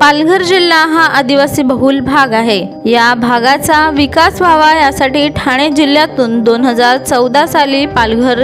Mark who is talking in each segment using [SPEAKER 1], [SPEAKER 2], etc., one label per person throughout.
[SPEAKER 1] पालघर जिल्हा हा आदिवासी बहुल भाग आहे. या भागाचा विकास व्हावा यासाठी ठाणे जिल्ह्यातून दोन हजार चौदा साली पालघर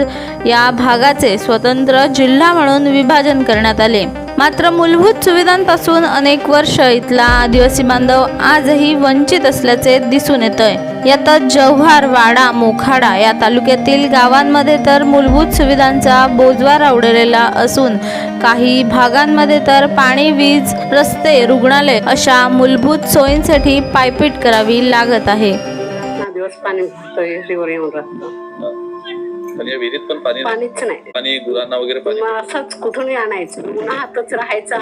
[SPEAKER 1] या भागाचे स्वतंत्र जिल्हा म्हणून विभाजन करण्यात आले. मात्र मूलभूत सुविधांपासून अनेक वर्ष इथला आदिवासी बांधव आजही वंचित असल्याचे दिसून येतंय. यातच जव्हार वाडा मोखाडा या तालुक्यातील गावांमध्ये तर मूलभूत सुविधांचा बोजवार आवडलेला असून काही भागांमध्ये तर पाणी वीज रस्ते रुग्णालय अशा मूलभूत सोयींसाठी पायपीट करावी लागत आहे.
[SPEAKER 2] दिवस पाणी येऊन
[SPEAKER 3] या विहिरीत पण पाणी.
[SPEAKER 2] पाणीच नाही.
[SPEAKER 3] पाणी गुरांना वगैरे पाणी
[SPEAKER 2] मग असंच कुठूनही आणायचं. राहायचा.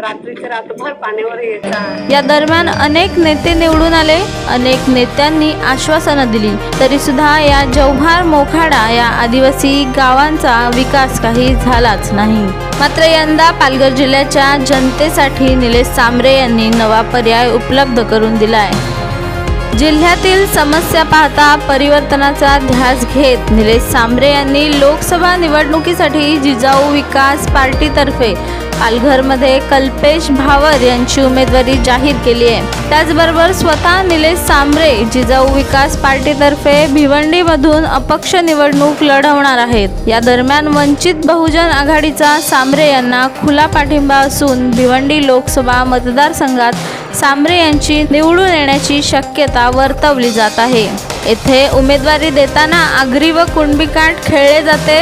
[SPEAKER 2] रात्रीच्या रात्रभर पाण्यावर यायचा.
[SPEAKER 1] या दरम्यान अनेक नेते निवडून आले. अनेक नेत्यांनी आश्वासनं दिली. तरी सुद्धा या जव्हार मोखाडा या आदिवासी गावांचा विकास काही झालाच नाही. मात्र यंदा पालघर जिल्ह्याच्या जनतेसाठी निलेश सांबरे यांनी नवा पर्याय उपलब्ध करून दिलाय. जिल्ह्यातील समस्या पाहता परिवर्तनाचा ध्यास घेत निलेश सांबरे यांनी लोकसभा निवडणुकीसाठी जिजाऊ विकास पार्टीतर्फे पालघरमध्ये कल्पेश भावर यांची उमेदवारी जाहीर केली आहे. त्याचबरोबर स्वतः निलेश सांबरे जिजाऊ विकास पार्टीतर्फे भिवंडीमधून अपक्ष निवडणूक लढवणार आहेत. या दरम्यान वंचित बहुजन आघाडीचा सांबरे यांना खुला पाठिंबा असून भिवंडी लोकसभा मतदारसंघात सांबरे यांची निवडून येण्याची शक्यता वर्तवली जात आहे. येथे उमेदवारी देताना आगरी व कुणबी काठ खेळले जाते.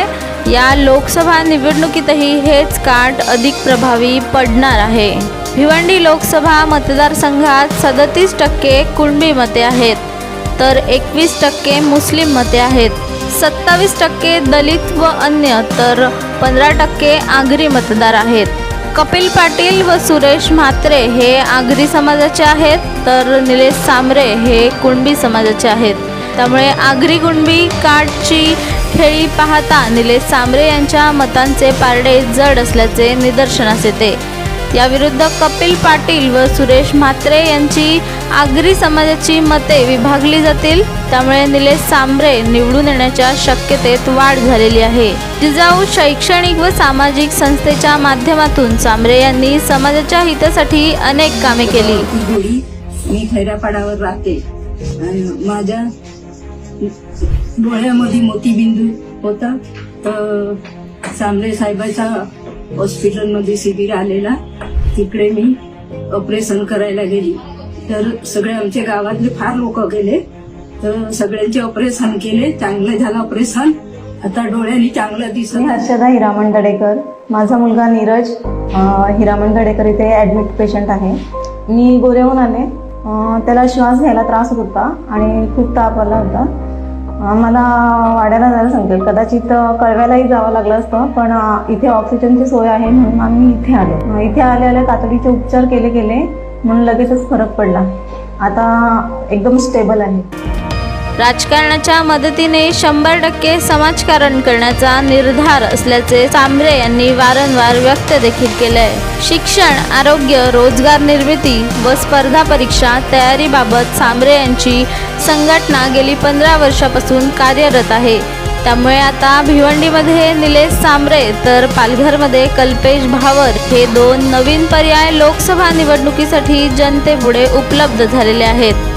[SPEAKER 1] या लोकसभा निवडणुकीतही हेच काठ अधिक प्रभावी पडणार आहे. भिवंडी लोकसभा मतदारसंघात सदतीस टक्के कुणबी मते आहेत तर एकवीस टक्के मुस्लिम मते आहेत. सत्तावीस टक्के दलित व अन्य तर पंधरा टक्के आगरी मतदार आहेत. कपिल पाटील व सुरेश म्हात्रे हे आगरी समाजाचे आहेत तर निलेश सामरे हे कुणबी समाजाचे आहेत. त्यामुळे आगरी कुणबी काठची खेळी पाहता निलेश सामरे यांच्या मतांचे पारडे जड असल्याचे निदर्शनास येते. याविरुद्ध कपिल पाटील व सुरेश म्हात्रे यांची आगरी समाजाची मते विभागली जातील. त्यामुळे निलेश सांबरे निवडून येण्याच्या शक्यतेत वाढ झालेली आहे. जिजाऊ शैक्षणिक व सामाजिक संस्थेच्या माध्यमातून सांबरे यांनी समाजाच्या हितासाठी अनेक कामे केली.
[SPEAKER 4] मी खैरापाडावर राहते. माझ्या डोळ्यामध्ये मोतीबिंदू होता. तर सांबरे साहेबाचा हॉस्पिटलमध्ये शिबिर आलेला. तिकडे मी ऑपरेशन करायला गेली. तर सगळे आमच्या गावातले फार लोक गेले. तर सगळ्यांचे ऑपरेशन केले. चांगलं झालं ऑपरेशन आता डोळ्यांनी चांगलं दिसत
[SPEAKER 5] हर्षदा हिरामण दडेकर. माझा मुलगा नीरज हिरामण दडेकर इथे ॲडमिट पेशंट आहे. मी गोरेहून आले. त्याला श्वास घ्यायला त्रास होत होता आणि खूप ताप आला होता. मला वाड्याला जायला सांगेल कदाचित कळव्यालाही जावं लागलं असतं पण इथे ऑक्सिजनची सोय आहे म्हणून आम्ही इथे आलो. इथे आल्या आल्या तातडीचे उपचार केले गेले म्हणून लगेचच फरक पडला. आता एकदम स्टेबल आहे.
[SPEAKER 1] राजकारणाच्या मदतीने शंभर टक्के समाजकारण करण्याचा निर्धार असल्याचे सांबरे यांनी वारंवार व्यक्त देखील केलंय. शिक्षण आरोग्य रोजगार निर्मिती व स्पर्धा परीक्षा तयारीबाबत सांबरे यांची संघटना गेली पंधरा वर्षापासून कार्यरत आहे. त्यामुळे आता भिवंडीमध्ये निलेश सांबरे तर पालघरमध्ये कल्पेश भावर हे दोन नवीन पर्याय लोकसभा निवडणुकीसाठी जनतेपुढे उपलब्ध झालेले आहेत.